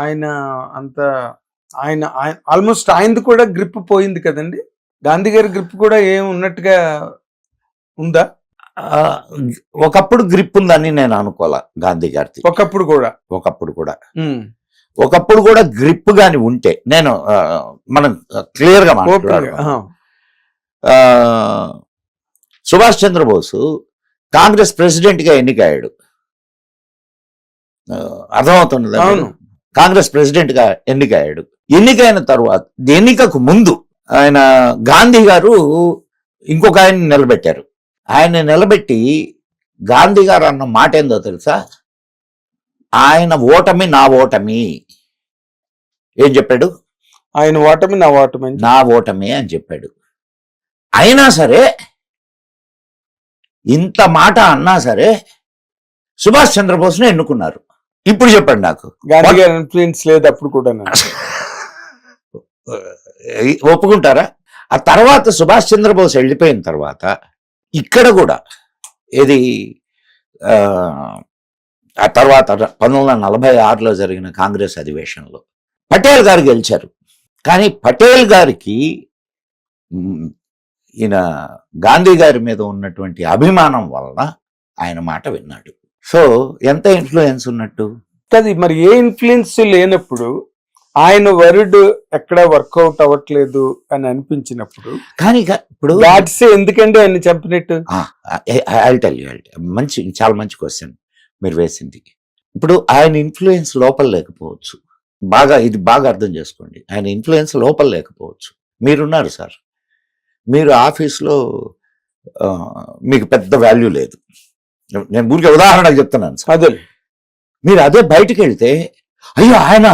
ఆయన అంత ఆయన ఆల్మోస్ట్ ఆయనది కూడా గ్రిప్ పోయింది కదండి? గాంధీ గారి గ్రిప్ కూడా ఏం ఉన్నట్టుగా ఉందా? ఒకప్పుడు గ్రిప్ ఉందని నేను అనుకోలే గాంధీ గారిది. ఒకప్పుడు కూడా? ఒకప్పుడు కూడా. ఒకప్పుడు కూడా గ్రిప్ గాని ఉంటే నేను మనం క్లియర్గా మాట్లాడుతున్నాం సుభాష్ చంద్రబోసు కాంగ్రెస్ ప్రెసిడెంట్గా ఎన్నికయ్యాడు అవును. కాంగ్రెస్ ప్రెసిడెంట్గా ఎన్నికయ్యాడు. ఎన్నికైన తర్వాత ఎన్నికకు ముందు ఆయన గాంధీ గారు ఇంకొక ఆయన నిలబెట్టారు. ఆయన నిలబెట్టి గాంధీ గారు అన్న మాట ఏందో తెలుసా? ఆయన ఓటమి నా ఓటమి. ఏం చెప్పాడు? ఆయన ఓటమి నా ఓటమి నా ఓటమి అని చెప్పాడు. అయినా సరే ఇంత మాట అన్నా సరే సుభాష్ చంద్రబోస్ను ఎన్నుకున్నారు. ఇప్పుడు చెప్పండి నాకు. గాంధీ గారి ఇన్ఫ్లుయెన్స్ లేదు అప్పుడు కూడా ఒప్పుకుంటారా? ఆ తర్వాత సుభాష్ చంద్రబోస్ వెళ్ళిపోయిన తర్వాత ఇక్కడ కూడా ఇది ఆ, తర్వాత పంతొమ్మిది వందల నలభై ఆరులో జరిగిన కాంగ్రెస్ అధివేశంలో పటేల్ గారు గెలిచారు. కానీ పటేల్ గారికి ఈయన గాంధీ గారి మీద ఉన్నటువంటి అభిమానం వలన ఆయన మాట విన్నాడు. సో ఎంత ఇన్ఫ్లుయెన్స్ ఉన్నట్టు? అది మరి ఏ ఇన్ఫ్లుయెన్స్ లేనప్పుడు ఆయన వర్డ్ ఎక్కడ వర్కౌట్ అవ్వట్లేదు అని అనిపించినప్పుడు కానీ ఇప్పుడు గాడ్సే ఎందుకండి ఆయన చంపినట్టు? టెల్ యూ మంచి చాలా మంచి క్వశ్చన్ మీరు వేసింది. ఇప్పుడు ఆయన ఇన్ఫ్లుయెన్స్ లోపల లేకపోవచ్చు. బాగా ఇది బాగా అర్థం చేసుకోండి. ఆయన ఇన్ఫ్లుయెన్స్ లోపల లేకపోవచ్చు. మీరున్నారు సార్ మీరు ఆఫీస్లో మీకు పెద్ద వాల్యూ లేదు. నేను ఊరికే ఉదాహరణకు చెప్తున్నాను అదే. మీరు అదే బయటికి వెళ్తే అయ్యో ఆయన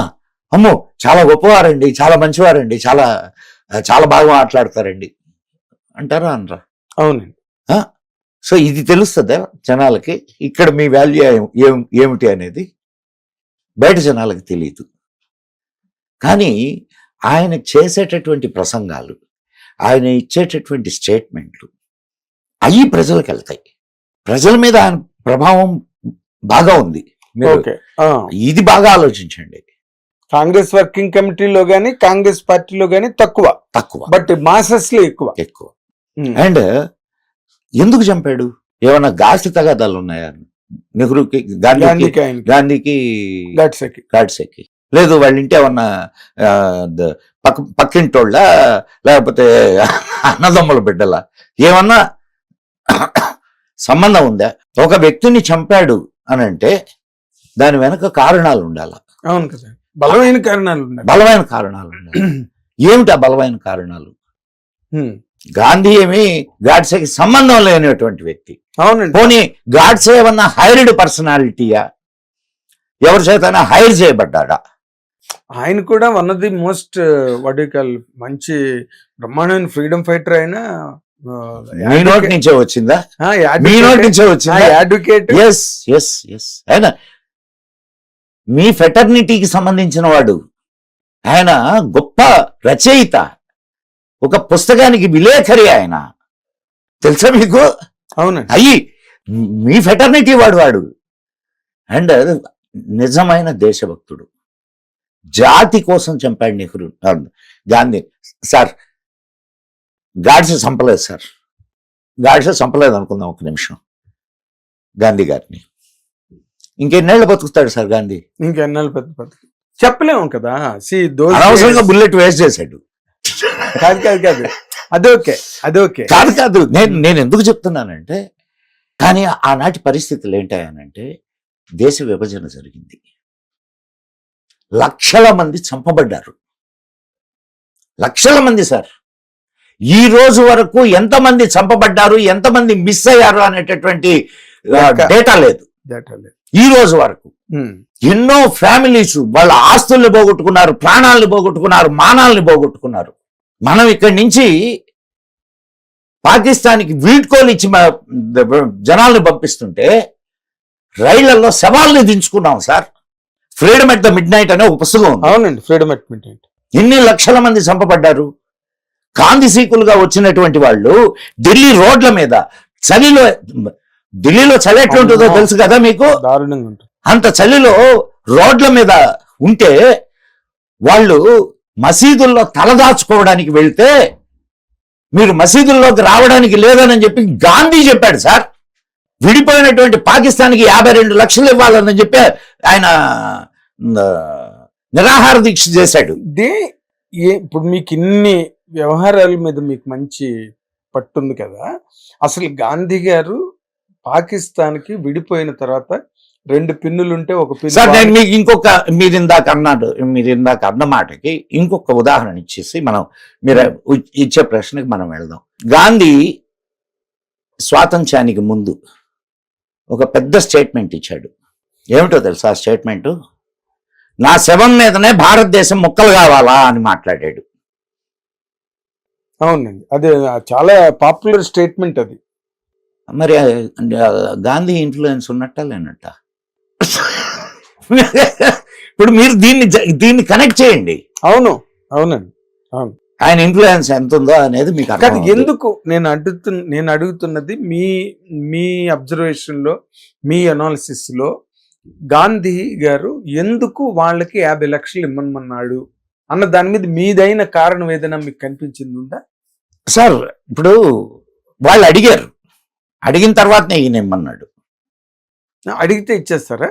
అమ్మో చాలా గొప్పవారండి చాలా మంచివారండి చాలా చాలా బాగా మాట్లాడతారండి. అంటారా అనరా? అవునండి. సో ఇది తెలుస్తుందా జనాలకి? ఇక్కడ మీ వాల్యూ ఏం ఏమిటి అనేది? బయట జనాలకి తెలియదు కానీ ఆయన చేసేటటువంటి ప్రసంగాలు ఆయన ఇచ్చేటటువంటి స్టేట్మెంట్లు అవి ప్రజలకు వెళ్తాయి. ప్రజల మీద ఆయన ప్రభావం బాగా ఉంది. ఇది బాగా ఆలోచించండి. కాంగ్రెస్ వర్కింగ్ కమిటీలో గానీ కాంగ్రెస్ పార్టీలో గానీ తక్కువ. తక్కువ. బట్ మాసెస్లో ఎక్కువ. ఎక్కువ. అండ్ ఎందుకు చంపాడు? ఏమన్నా గాసి తగాదాలు ఉన్నాయా? నెహ్రూకి గాంధీకి గాంధీకి ఆయనకి. గాంధీకి గాడ్సేకి. గాడ్సేకి. లేదు వాళ్ళ ఇంటి ఏమన్నా పక్క పక్కింటోళ్ళ? లేకపోతే అన్నదమ్ముల బిడ్డల? ఏమన్నా సంబంధం ఉందా? ఒక వ్యక్తిని చంపాడు అని అంటే దాని వెనక కారణాలు ఉండాల? అవును కదా బలమైన కారణాలు ఉన్నాయి బలమైన కారణాలు ఉండాలి. ఏమిటి ఆ బలమైన కారణాలు. గాంధీ ఏమి గాడ్సేకి సంబంధం లేనటువంటి వ్యక్తి. అవునండి. పోనీ గాడ్సే ఏమన్నా హైర్డ్ పర్సనాలిటీయా? ఎవరి చేతైనా హైర్ చేయబడ్డాడా? ఆయన కూడా one of the most what call మంచి బ్రహ్మాండమైన ఫ్రీడమ్ ఫైటర్ అయినా మీ నోటి నుంచే వచ్చిందా? మీ నోటి నుంచే వచ్చిందా? అడ్వకేట్ ఎస్ ఎస్ ఎస్ ఆయన మీ ఫెటర్నిటీకి సంబంధించిన వాడు ఆయన గొప్ప రచయిత ఒక పుస్తకానికి విలేఖరి ఆయన. తెలుసా మీకు? అవునండి. అయ్యి మీ ఫెటర్నిటీ వాడు వాడు. అండ్ నిజమైన దేశభక్తుడు. జాతి కోసం చంపాడు నెహ్రూ. గాంధీ. సార్ గాడ్సే చంపలేదు సార్. గాడ్సే చంపలేదు అనుకుందాం ఒక నిమిషం. గాంధీ గారిని. ఇంకెన్నేళ్ళు బతుకుతాడు సార్ గాంధీ? ఇంకెన్నాళ్ళు పెద్ద చెప్పలేము కదా. అనవసరంగా బుల్లెట్ వేస్ట్ చేశాడు. కాదు కాదు కాదు. అదే ఓకే అదే ఓకే. కాదు కాదు. నేను నేను ఎందుకు చెప్తున్నానంటే కానీ ఆనాటి పరిస్థితులు ఏంటాయనంటే దేశ విభజన జరిగింది. లక్షల మంది చంపబడ్డారు. లక్షల మంది సార్. ఈ రోజు వరకు ఎంతమంది చంపబడ్డారు ఎంతమంది మిస్ అయ్యారు అనేటటువంటి. డేటా లేదు. ఈ రోజు వరకు. ఎన్నో ఫ్యామిలీస్ వాళ్ళ ఆస్తుల్ని పోగొట్టుకున్నారు ప్రాణాలని పోగొట్టుకున్నారు మానాల్ని పోగొట్టుకున్నారు మనం ఇక్కడి నుంచి పాకిస్తాన్కి వీడ్కోలు ఇచ్చి జనాల్ని పంపిస్తుంటే రైళ్ళలో శవాల్ని దించుకున్నాం sir freedom at the midnight అనే ఒక పుస్తకం అవునండి ఫ్రీడమ్ అడ్మిట్ ఎన్ని లక్షల మంది చంపబడ్డారు కాంతి సీకులుగా వచ్చినటువంటి వాళ్ళు ఢిల్లీ రోడ్ల మీద చలిలో ఢిల్లీలో చలి ఎట్లుంటుందో తెలుసు కదా మీకు? అంత చలిలో రోడ్ల మీద ఉంటే వాళ్ళు మసీదుల్లో తలదాచుకోవడానికి వెళ్తే మీరు మసీదుల్లోకి రావడానికి లేదని చెప్పి గాంధీ చెప్పాడు సార్. విడిపోయినటువంటి పాకిస్తాన్కి యాభై రెండు లక్షలు ఇవ్వాలని చెప్పి ఆయన నిరాహార దీక్ష చేశాడు. ఇప్పుడు మీకు ఇన్ని వ్యవహారాల మీద మీకు మంచి పట్టుంది కదా. అసలు గాంధీ గారు పాకిస్తాన్కి విడిపోయిన తర్వాత రెండు పిన్నులు ఉంటే ఒక సార్ నేను పిన్ను మీకు ఇంకొక మీరు ఇందాక అన్నాడు మీరు ఇందాక అన్న మాటకి ఇంకొక ఉదాహరణ ఇచ్చేసి మనం మీరు ఇచ్చే ప్రశ్నకి మనం వెళ్దాం. గాంధీ స్వాతంత్ర్యానికి ముందు ఒక పెద్ద స్టేట్మెంట్ ఇచ్చాడు. ఏమిటో తెలుసా ఆ స్టేట్మెంట్? నా శవం మీదనే భారతదేశం ముక్కలు కావాలా అని మాట్లాడాడు. అవునండి. అదే చాలా పాపులర్ స్టేట్మెంట్ అది. మరి గాంధీ ఇన్ఫ్లుయెన్స్ ఉన్నట్ట లేనట్ట? ఇప్పుడు మీరు దీన్ని దీన్ని కనెక్ట్ చేయండి. అవును. అవునండి. ఆయన ఇన్ఫ్లుయెన్స్ ఎంత ఉందో అనేది మీకు కానీ. ఎందుకు నేను అడుగుతు నేను అడుగుతున్నది మీ మీ అబ్జర్వేషన్లో మీ అనాలిసిస్లో గాంధీ గారు ఎందుకు వాళ్ళకి యాభై లక్షలు ఇమ్మన్నాడు అన్న దాని మీద మీదైన కారణం ఏదైనా మీకు కనిపించింది? ఉందా సార్ ఇప్పుడు వాళ్ళు అడిగారు. అడిగిన తర్వాతనే ఈయన ఇమ్మన్నాడు. అడిగితే ఇచ్చేస్తారా?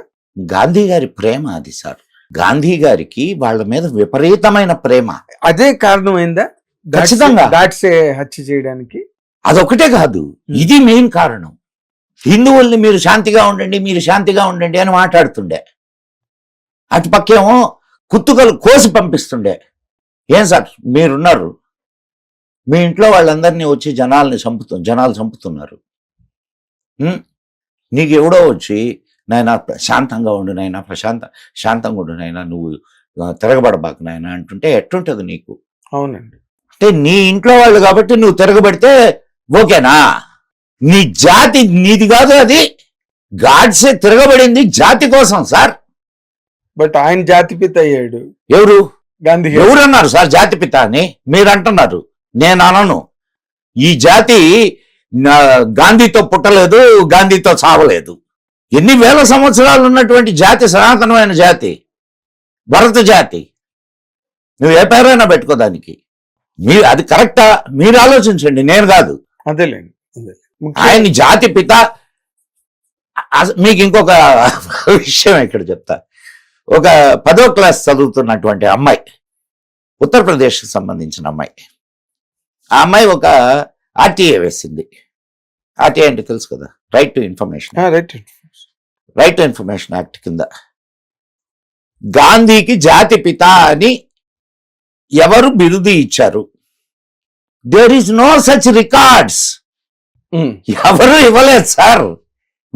గాంధీ గారి ప్రేమ అది సార్. గాంధీ గారికి వాళ్ళ మీద విపరీతమైన ప్రేమ. అదే కారణమైందా ఖచ్చితంగా. గాడ్సే హత్య చేయడానికి? అదొకటే కాదు. ఇది మెయిన్ కారణం. హిందువుల్ని మీరు శాంతిగా ఉండండి మీరు శాంతిగా ఉండండి అని మాట్లాడుతుండే. అటు పక్కేమో కుత్తుకలు కోసి పంపిస్తుండే. ఏం సార్? మీరున్నారు. మీ ఇంట్లో వాళ్ళందరినీ వచ్చి జనాల్ని చంపుతు జనాలు చంపుతున్నారు? నీకు ఎవడో వచ్చి నాయన శాంతంగా ఉండు నాయన ప్రశాంత శాంతంగా ఉండు నాయన నువ్వు తిరగబడబాకు నాయన అంటుంటే ఎట్టుంటది నీకు? అవునండి. అంటే నీ ఇంట్లో వాళ్ళు కాబట్టి నువ్వు తిరగబడితే ఓకేనా? నీ జాతి నీది కాదు అది. గాడ్సే తిరగబడింది జాతి కోసం సార్. బట్ ఆయన జాతిపిత అయ్యాడు. ఎవరు? గాంధీ గారు. ఎవరన్నారు సార్ జాతి పిత అని? మీరు అంటున్నారు నేను అనను. ఈ జాతి గాంధీతో పుట్టలేదు గాంధీతో చావలేదు ఎన్ని వేల సంవత్సరాలు ఉన్నటువంటి జాతి సనాతనమైన జాతి? భరత జాతి. నువ్వు ఏ పేరైనా పెట్టుకో దానికి. మీరు అది కరెక్టా? మీరు ఆలోచించండి నేను కాదు. అదేలేండి ఆయన జాతి పిత. మీకు ఇంకొక విషయం ఇక్కడ చెప్తా. ఒక పదో క్లాస్ చదువుతున్నటువంటి అమ్మాయి ఉత్తరప్రదేశ్కి సంబంధించిన అమ్మాయి. ఆ అమ్మాయి ఒక ఆర్టీఏ వేసింది. ఆర్టీఏ అంటే తెలుసు కదా right to information right right to information act కింద. గాంధీకి జాతి పిత అని ఎవరు బిరుదు ఇచ్చారు? There is no such records. ఎవరు ఇవ్వలేదు సార్.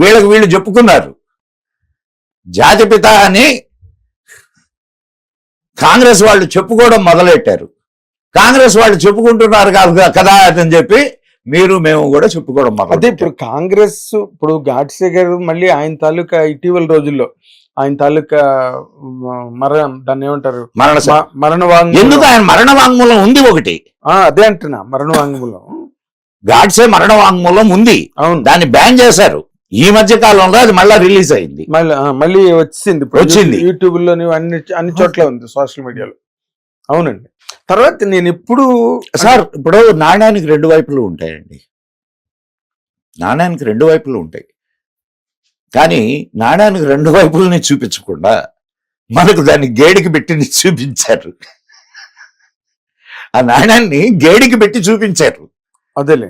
వీళ్ళకి వీళ్ళు చెప్పుకున్నారు. జాతిపిత అని కాంగ్రెస్ వాళ్ళు చెప్పుకోవడం మొదలెట్టారు. కాంగ్రెస్ వాళ్ళు చెప్పుకుంటున్నారు కాదు కదా అని చెప్పి మీరు మేము కూడా చెప్పుకోవడం అదే ఇప్పుడు కాంగ్రెస్ ఇప్పుడు గాడ్సే గారు మళ్ళీ ఆయన తాలూకా ఇటీవల రోజుల్లో ఆయన తాలూకా మరణం దాన్ని ఏమంటారు? మరణ మరణ వాంగ్మూలం. ఎందుకు ఆయన మరణ వాంగ్మూలం ఉంది ఒకటి? ఆ, అదే అంటున్నా మరణ వాంగ్మూలం. గాడ్సే మరణ వాంగ్మూలం ఉంది. అవును. దాన్ని బ్యాన్ చేశారు. ఈ మధ్య కాలంలో అది మళ్ళా రిలీజ్ అయింది. మళ్ళీ మళ్ళీ వచ్చింది ఇప్పుడు వచ్చింది. యూట్యూబ్లోని అన్ని అన్ని చోట్ల ఉంది సోషల్ మీడియాలో. అవునండి. తర్వాత నేను ఎప్పుడు సార్ ఇప్పుడు నాణ్యానికి రెండు వైపులు ఉంటాయండి. నాణ్యానికి రెండు వైపులు ఉంటాయి. కానీ నాణ్యానికి రెండు వైపులని చూపించకుండా మనకు దాన్ని గేడికి పెట్టి చూపించారు. ఆ నాణ్యాన్ని గేడికి పెట్టి చూపించారు. అదేలే.